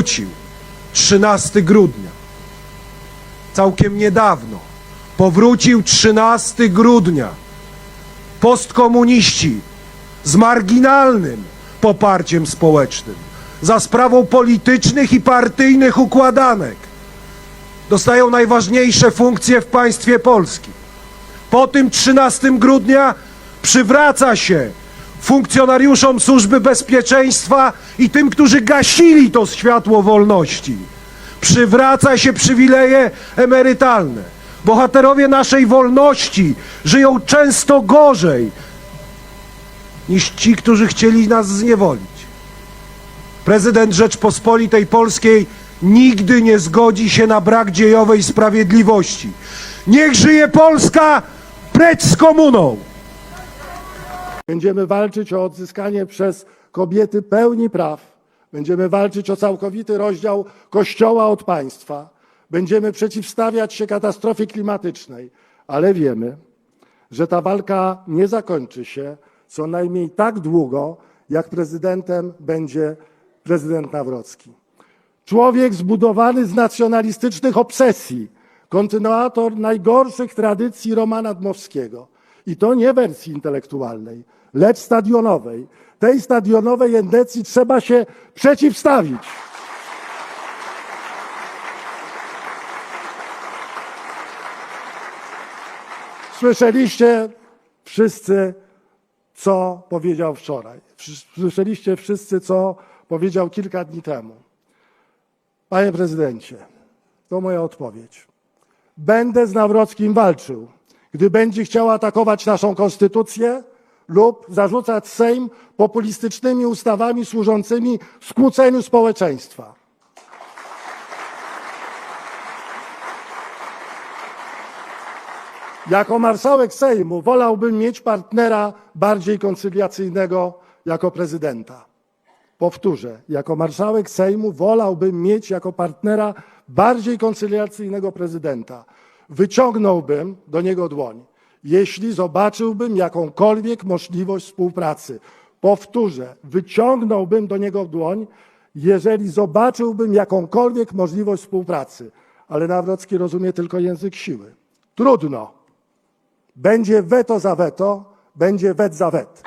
wrócił 13 grudnia. Całkiem niedawno. Powrócił 13 grudnia. Postkomuniści z marginalnym poparciem społecznym, za sprawą politycznych i partyjnych układanek, dostają najważniejsze funkcje w państwie polskim. Po tym 13 grudnia przywraca się funkcjonariuszom służby bezpieczeństwa i tym, którzy gasili to światło wolności. Przywraca się przywileje emerytalne. Bohaterowie naszej wolności żyją często gorzej niż ci, którzy chcieli nas zniewolić. Prezydent Rzeczpospolitej Polskiej nigdy nie zgodzi się na brak dziejowej sprawiedliwości. Niech żyje Polska! Precz z komuną! Będziemy walczyć o odzyskanie przez kobiety pełni praw. Będziemy walczyć o całkowity rozdział Kościoła od państwa. Będziemy przeciwstawiać się katastrofie klimatycznej, ale wiemy, że ta walka nie zakończy się co najmniej tak długo, jak prezydentem będzie prezydent Nawrocki. Człowiek zbudowany z nacjonalistycznych obsesji, kontynuator najgorszych tradycji Romana Dmowskiego. I to nie wersji intelektualnej, lecz stadionowej. Tej stadionowej endecji trzeba się przeciwstawić. Słyszeliście wszyscy, co powiedział wczoraj. Słyszeliście wszyscy, co powiedział kilka dni temu. Panie prezydencie, to moja odpowiedź. Będę z Nawrockim walczył, gdy będzie chciał atakować naszą konstytucję lub zarzucać Sejm populistycznymi ustawami służącymi skłóceniu społeczeństwa. Jako marszałek Sejmu wolałbym mieć partnera bardziej koncyliacyjnego jako prezydenta. Powtórzę, jako marszałek Sejmu wolałbym mieć jako partnera bardziej koncyliacyjnego prezydenta. Wyciągnąłbym do niego dłoń, jeśli zobaczyłbym jakąkolwiek możliwość współpracy. Powtórzę, wyciągnąłbym do niego dłoń, jeżeli zobaczyłbym jakąkolwiek możliwość współpracy. Ale Nawrocki rozumie tylko język siły. Trudno. Będzie weto za weto, będzie wet za wet.